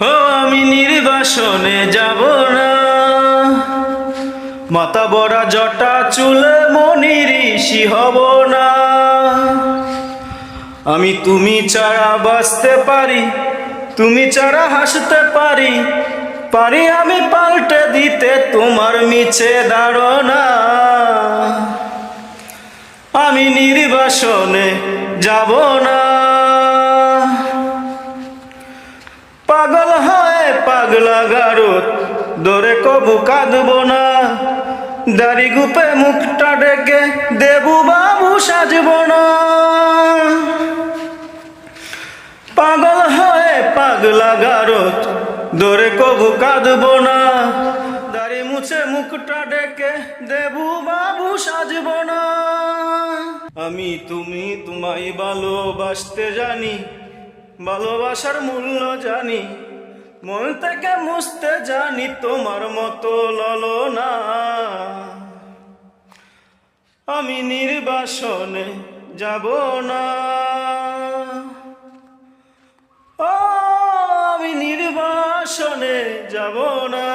হো আমি নির্বাসনে যাব না। মাথা বড়া জটা চুলে মনি ঋষি হব না। আমি তুমি ছাড়া বাঁচতে পারি, তুমি ছাড়া হাসতে পারি পারি আমি পাল্টে দিতে তোমার মিছে দাঁড়না আমি নির্বাসনে যাব না। পাগল হয় পাগলা গারত দরে কবু কাঁদব না। দাড়ি গুপে মুখটা ডেকে দেবু বাবু সাজব না। পাগল হয় পাগলা গারত দরে কবু কাঁদব না। দাড়ি মুছে মুখটা ডেকে দেবু বাবু সাজব না। আমি তুমি তোমায় ভালোবাসতে জানি ভালোবাসার মূল্য জানি, মন থেকে মুছতে জানি তোমার মতো ললনা। আমি নির্বাসনে যাব না। আমি নির্বাসনে যাব না।